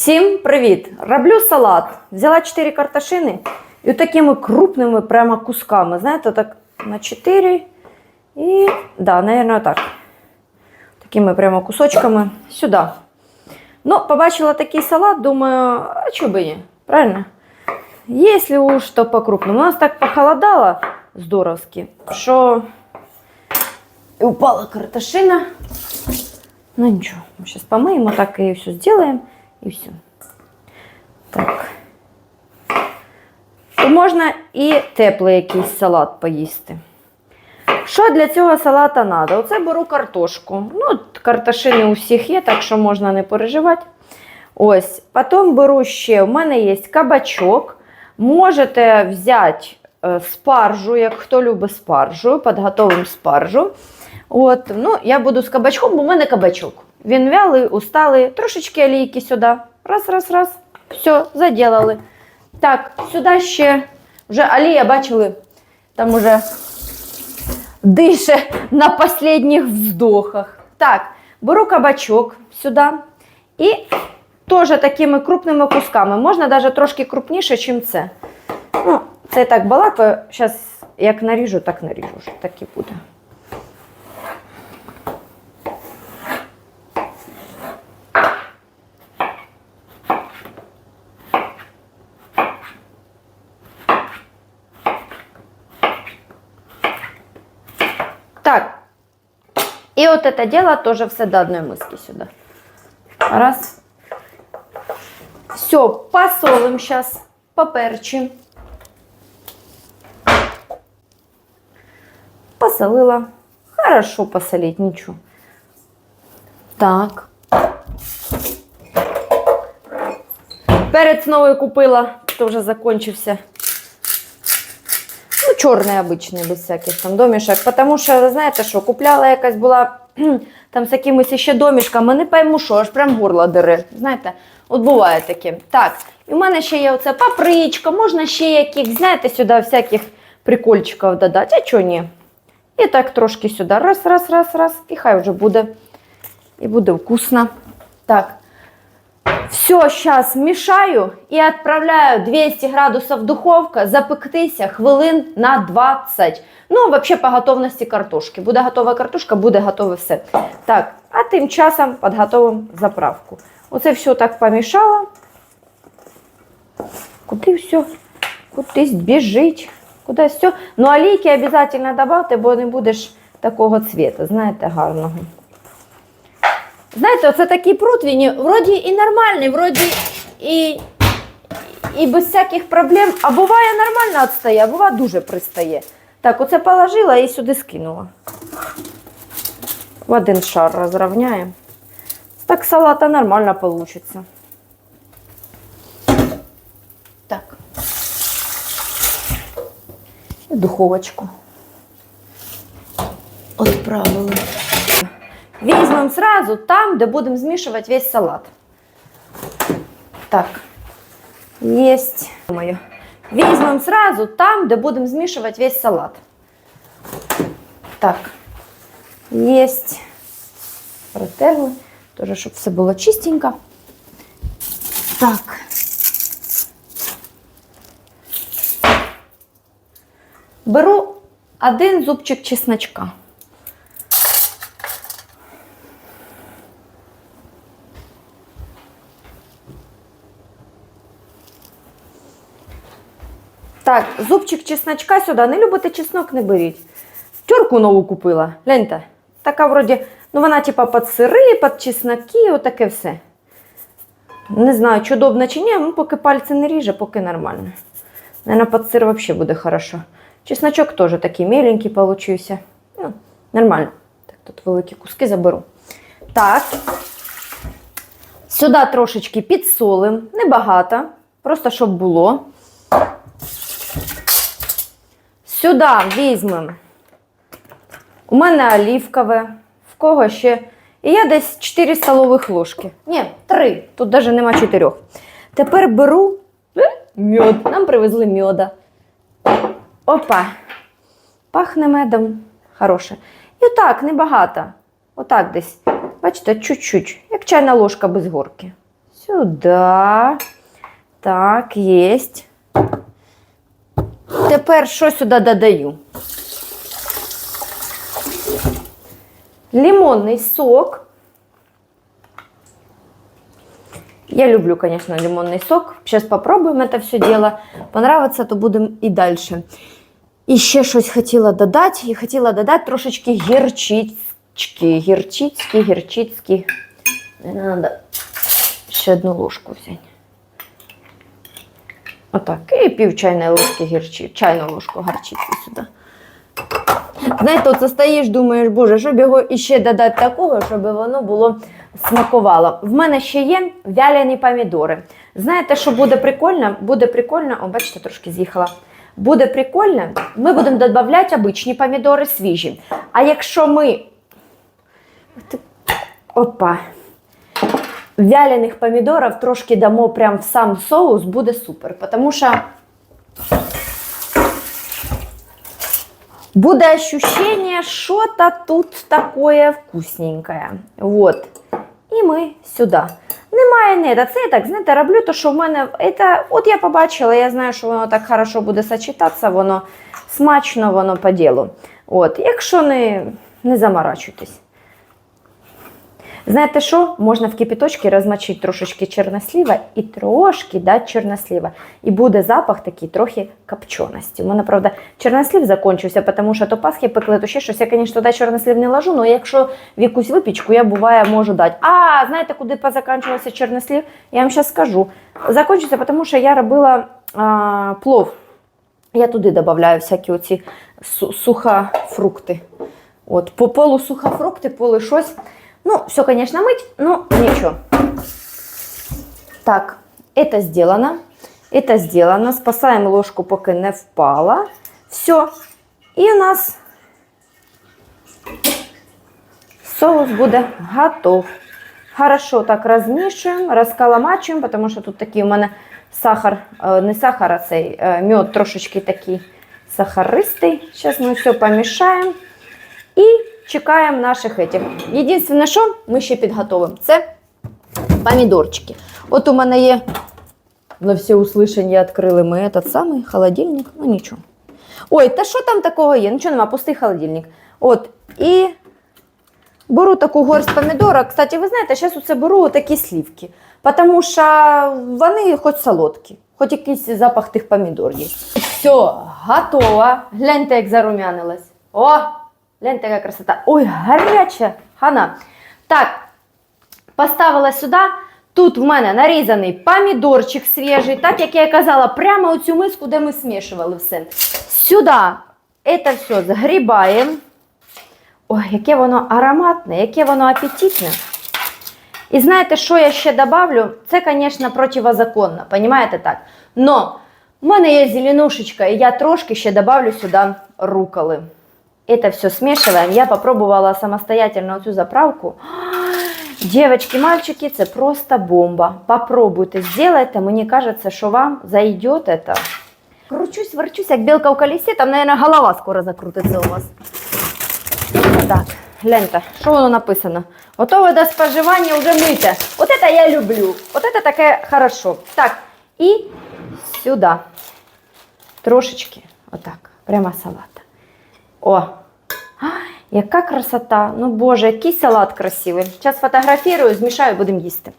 Всім привіт! Роблю салат. Взяла 4 картошини і такими крупними прямо кусками. Знаєте, так на 4 і, да, наверное, так. Такими прямо кусочками сюди. Ну, побачила такий салат, думаю, а чого би ні? Правильно? Если уж то по-крупному. У нас так похолодало здоровски, що і упала картошина. Ну ничего, мы сейчас помыем, вот так и все сделаем, И все. Так. І можна і теплий якийсь салат поїсти. Що для цього салата треба? Оце беру картошку. Ну, картошини у всіх є, так що можна не переживати. Ось. Потім беру ще, у мене є кабачок. Можете взяти е, спаржу, як хто любить спаржу, підготовимо спаржу. От, ну, я буду з кабачком, бо в мене кабачок. Він вялий, усталий, трошечки олійки сюди. Раз, раз, раз. Все, заділили. Так, сюди ще вже олія, бачили, там уже дише на останніх вздохах. Так, беру кабачок сюди і теж такими крупними кусками. Можна навіть трошки крупніше, ніж це. Ну, це так балакаю. Зараз як наріжу, так наріжу. Так і буде. Так. И вот это дело тоже все до одной миски сюда. Раз. Все, посолим сейчас, поперчим. Посолила. Хорошо посолить, ничего. Так. Перець новий купила, то вже закончився. Чорний обичний, без всяких там домішок. Тому що, знаєте, що купляла якась була там з якимись ще домішками, не пойму, що, аж прям горло дере. Знаєте, от буває таке. Так, і в мене ще є оце папричка, можна ще яких, знаєте, сюди всяких прикольчиків додати, а чого ні? І так трошки сюди. Раз, раз, раз, раз. І хай вже буде. І буде вкусно. Так. Все, сейчас мешаю и отправляю 200 градусов духовка запектися хвилин на 20. Ну, вообще по готовності картошки. Буде готова картошка, буде готове все. Так, а тим часом підготовимо заправку. Оце все так помішала. Куди все? Кудись біжить. Кудись все. Ну, олійки обов'язково додати, бо не будеш такого цвіта, знаєте, гарного. Знаєте, оце такий противень, вроді і нормальний, вроді і, і без всяких проблем. А буває нормально відстає, а буває дуже пристає. Так, оце положила і сюди скинула. В один шар розрівняємо. Так салата нормально получится. Так. І духовочку. Отправили. Візьмемо сразу там, де будемо змішувати весь салат. Так. Єсть. Візьмемо сразу там, де будемо змішувати весь салат. Так. Єсть. Протерли. Тоже, щоб все було чистенько. Так. Беру один зубчик чесночка. Так, зубчик чесночка сюди. Не любите чеснок, не беріть. Тюрку нову купила. Гляньте. Така вроді, ну вона типа під сири, під чесноки, отаке все. Не знаю, чи чи ні, ну поки пальці не ріже, поки нормально. Наверное, під сир взагалі буде хорошо. Чесночок теж такий меленький получився. Ну, нормально. Так, тут великі куски заберу. Так. Сюди трошечки підсолим, небагато, просто щоб було. Сюди візьмемо. У мене олівкове, в кого ще. І я десь 4 столових ложки. Ні, 3. Тут навіть нема 4. Тепер беру е, мед. Нам привезли меда. Опа. Пахне медом. Хороше. І отак, небагато. Отак десь. Бачите, чуть-чуть. Як чайна ложка без горки. Сюди. Так, єсть. Тепер що сюди додаю? Лимонний сок. Я люблю, конечно, лимонный сок. Сейчас попробуем это все дело. Понравится, то будем і далі. І ще щось хотіла додати. І хотіла додати трошечки гірчички. Гірчицькі, гірчицькі. Надо ще одну ложку взяти. Отак. І пів чайної ложки гірчі, чайну ложку гарчиці сюди. Знаєте, от стоїш, думаєш, боже, щоб його іще додати такого, щоб воно було смакувало. В мене ще є вяляні помідори. Знаєте, що буде прикольно? Буде прикольно, о, бачите, трошки з'їхала. Буде прикольно, ми будемо додавати обичні помідори свіжі. А якщо ми. Опа. Вялених помідорів трошки дамо прямо в сам соус, буде супер. Тому що буде ощущение, что-то тут такое вкусненькое. Вот. І ми сюди. Немає не, це я так, знаєте, роблю то, що в мене. Это, от я побачила, я знаю, що воно так хорошо буде сочетатися, воно смачно, воно по ділу. От, якщо не, не заморачуйтесь. Знаєте що? Можна в кипяточці розмочити трошечки чорносліва і трошки дати чорносліва. І буде запах такий трохи копченості. У мене, правда, чорнослів закінчився, тому що то Пасхи пекли, то ще щось. Я, звісно, туди чорнослів не ложу, але якщо в якусь випічку, я буває можу дати. А, знаєте, куди позакінчувався чорнослів? Я вам зараз скажу. Закінчився, тому що я робила а, плов. Я туди додаю всякі оці сухофрукти. От, по полу сухофрукти, полу щось. Ну, все, конечно, мыть, но ничего. Так, это сделано. Это сделано. Спасаем ложку, поки не впала. Все. І у нас соус буде готов. Хорошо так розмішуємо, розкаламачуємо, тому що тут такий у мене сахар, е, не сахар, а цей е, мед трошечки такий сахаристий. Зараз ми все помішаємо. І чекаємо наших етих. Єдине, що ми ще підготовимо, це помідорчики. От у мене є на всі услышання відкрили ми этот самий холодильник. Ну нічого. Ой, та що там такого є? Нічого нема, пустий холодильник. От, і беру таку горсть помідора. Кстати, ви знаєте, зараз оце беру такі слівки. Тому що вони хоч солодкі, хоч якийсь запах тих помідор є. Все, готово. Гляньте, як зарум'янилось. О! Гляньте, яка красота. Ой, гаряча хана. Так, поставила сюди. Тут в мене нарізаний помідорчик свіжий, так як я казала, прямо у цю миску, де ми смішували все. Сюди це все згрібаємо. Ой, яке воно ароматне, яке воно апетитне. І знаєте, що я ще добавлю? Це, звісно, противозаконно, понимаєте так? Но в мене є зеленушечка, і я трошки ще добавлю сюди руколи. Это все смешиваем. Я попробовала самостоятельно цю заправку. Девочки, мальчики, це просто бомба. Попробуйте, сделайте. Мені кажется, що вам зайдет это. Кручусь, верчусь, як білка в колесі, там, наверное, голова скоро закрутиться у вас. Так, гляньте, що воно написано? Готове до споживання вже мите. От это я люблю. От это таке хорошо. Так, і сюди. Трошечки, отак, прямо салата. О, Ай, Яка красота! Ну боже, який салат красивий. Зараз фотографірую, змішаю, будемо їсти.